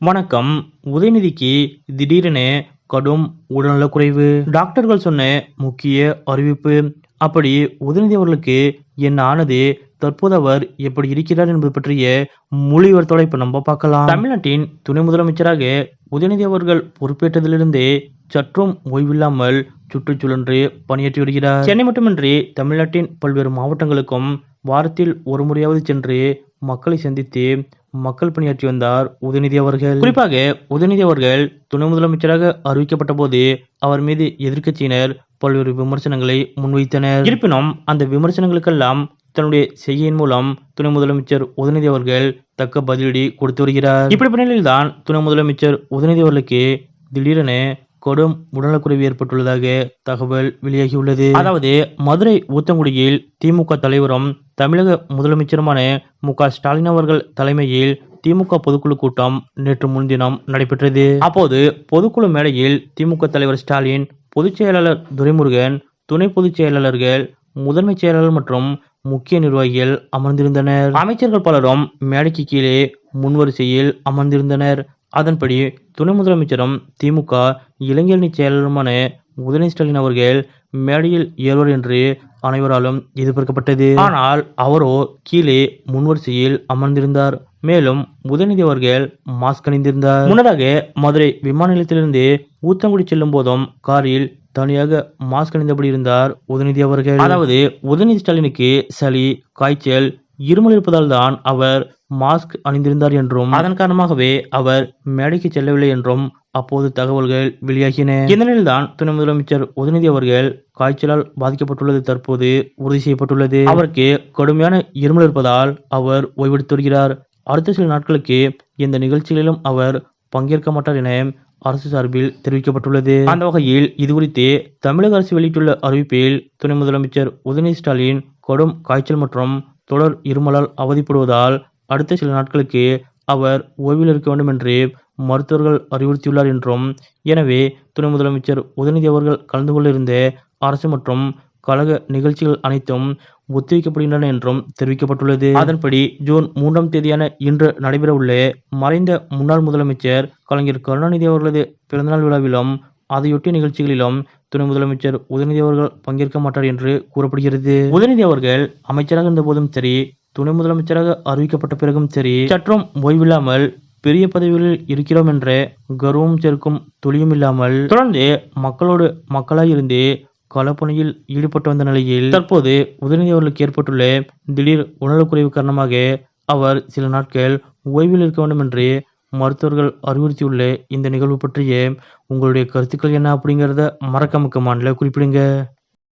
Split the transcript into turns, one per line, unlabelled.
வணக்கம். உதயநிதிக்கு திடீரென கடும் உடல்நலக்குறைவு. டாக்டர்கள் சொன்ன முக்கிய அறிவிப்பு. அப்படி உதயநிதி அவர்களுக்கு என்ன ஆனது? தற்போது அவர் எப்படி இருக்கிறார் என்பது பற்றிய மொழிவர் தொலைப்பு இப்ப நம்ம பார்க்கலாம். தமிழ்நாட்டின் துணை முதலமைச்சராக உதயநிதி அவர்கள் பொறுப்பேற்றதிலிருந்தே சற்றும் ஓய்வில்லாமல் சுற்றுச்சூழன்று பணியாற்றி வருகிறார். சென்னை மட்டுமின்றி தமிழ்நாட்டின் பல்வேறு மாவட்டங்களுக்கும் வாரத்தில் ஒரு முறையாவது சென்று மக்களை சந்தித்து மக்கள் பணியாற்றி வந்தார் உதயநிதி அவர்கள். குறிப்பாக உதயநிதி அவர்கள் துணை முதலமைச்சராக அறிவிக்கப்பட்ட போது அவர் மீது எதிர்க்கட்சியினர் பல்வேறு விமர்சனங்களை முன்வைத்தனர். இருப்பினும் அந்த விமர்சனங்களுக்கெல்லாம் தன்னுடைய செய்கையின் மூலம் துணை முதலமைச்சர் உதயநிதி அவர்கள் தக்க பதிலடி கொடுத்து வருகிறார். இப்படிப்பட்ட நிலையில்தான் துணை முதலமைச்சர் உதயநிதி அவர்களுக்கு திடீரென கடும் உடல்நலக்குறைவு ஏற்பட்டுள்ளதாக தகவல் வெளியாகியுள்ளது. அதாவது மதுரை ஊத்தங்குடியில் திமுக தலைவரும் தமிழக முதலமைச்சருமான மு க ஸ்டாலின் அவர்கள் தலைமையில் திமுக பொதுக்குழு கூட்டம் நேற்று முன்தினம் நடைபெற்றது. அப்போது பொதுக்குழு மேடையில் திமுக தலைவர் ஸ்டாலின் பொதுச் செயலாளர் துரைமுருகன் துணை பொதுச் செயலாளர்கள் முதன்மை செயலாளர் மற்றும் முக்கிய நிர்வாகிகள் அமர்ந்திருந்தனர். அமைச்சர்கள் பலரும் மேடைக்கு கீழே முன்வரிசையில் அமர்ந்திருந்தனர். அதன்படி துணை முதலமைச்சரும் திமுக இளைஞரணி செயலருமான உதயநிதி ஸ்டாலின் அவர்கள் மேடையில் ஏறுவார் என்று அனைவராலும் எதிர்பார்க்கப்பட்டது. ஆனால் அவரோ கீழே முன்வரிசையில் அமர்ந்திருந்தார். மேலும் உதயநிதி அவர்கள் மாஸ்க் அணிந்திருந்தார். முன்னதாக மதுரை விமான நிலையத்திலிருந்து ஊத்தங்குடி செல்லும் போதும் காரில் தனியாக மாஸ்க் அணிந்தபடி இருந்தார் உதயநிதி அவர்கள். அதாவது உதயநிதி ஸ்டாலினுக்கு சளி காய்ச்சல் இருமல் இருப்பதால் தான் அவர் மாஸ்க் அணிந்திருந்தார் என்றும் அதன் காரணமாகவே அவர் மேடைக்கு செல்லவில்லை என்றும் அப்போது தகவல்கள் வெளியாகின. இந்த நிலையில்தான் துணை முதலமைச்சர் உதயநிதி அவர்கள் காய்ச்சலால் பாதிக்கப்பட்டுள்ளது தற்போது உறுதி செய்யப்பட்டுள்ளது. அவருக்கு கடுமையான இருமல் இருப்பதால் அவர் ஓய்வெடுத்து வருகிறார். அடுத்த சில நாட்களுக்கு இந்த நிகழ்ச்சிகளிலும் அவர் பங்கேற்க மாட்டார் என அரசு சார்பில் தெரிவிக்கப்பட்டுள்ளது. அந்த வகையில் இது குறித்து தமிழக அரசு வெளியிட்டுள்ள அறிவிப்பில் துணை முதலமைச்சர் உதயநிதி ஸ்டாலின் கடும் காய்ச்சல் மற்றும் தொடர் இருமலால் அவதிப்படுவதால் அடுத்த சில நாட்களுக்கு அவர் ஓய்வில் இருக்க வேண்டும் என்று மருத்துவர்கள் அறிவுறுத்தியுள்ளார் என்றும் எனவே துணை முதலமைச்சர் உதயநிதி அவர்கள் கலந்து கொள்ள இருந்த அரசு மற்றும் கழக நிகழ்ச்சிகள் அனைத்தும் ஒத்திவைக்கப்படுகின்றன என்றும் தெரிவிக்கப்பட்டுள்ளது. அதன்படி ஜூன் மூன்றாம் தேதியான இன்று நடைபெறவுள்ள மறைந்த முன்னாள் முதலமைச்சர் கலைஞர் கருணாநிதி அவர்களது பிறந்தநாள் விழாவிலும் அதையொட்டிய நிகழ்ச்சிகளிலும் துணை முதலமைச்சர் உதயநிதி அவர்கள் பங்கேற்க மாட்டார் என்று கூறப்படுகிறது. உதயநிதி அவர்கள் அமைச்சராக இருந்தபோதும் சரி துணை முதலமைச்சராக அறிவிக்கப்பட்ட பிறகும் சரி சற்றும் ஓய்வில்லாமல் பெரிய பதவிகளில் இருக்கிறோம் என்ற கர்வம் சேர்க்கும் துளியும் இல்லாமல் தொடர்ந்து மக்களோடு மக்களாக இருந்து களப்பணியில் ஈடுபட்டு வந்த நிலையில் தற்போது உதயநிதி அவர்களுக்கு ஏற்பட்டுள்ள திடீர் உணர்வுக்குறைவு காரணமாக அவர் சில நாட்கள் ஓய்வில் இருக்க வேண்டும் என்று மருத்துவர்கள் அறிவுறுத்தியுள்ள இந்த நிகழ்வு பற்றிய உங்களுடைய கருத்துக்கள் என்ன அப்படிங்கிறத மறக்காம கமாண்டில் குறிப்பிடுங்க.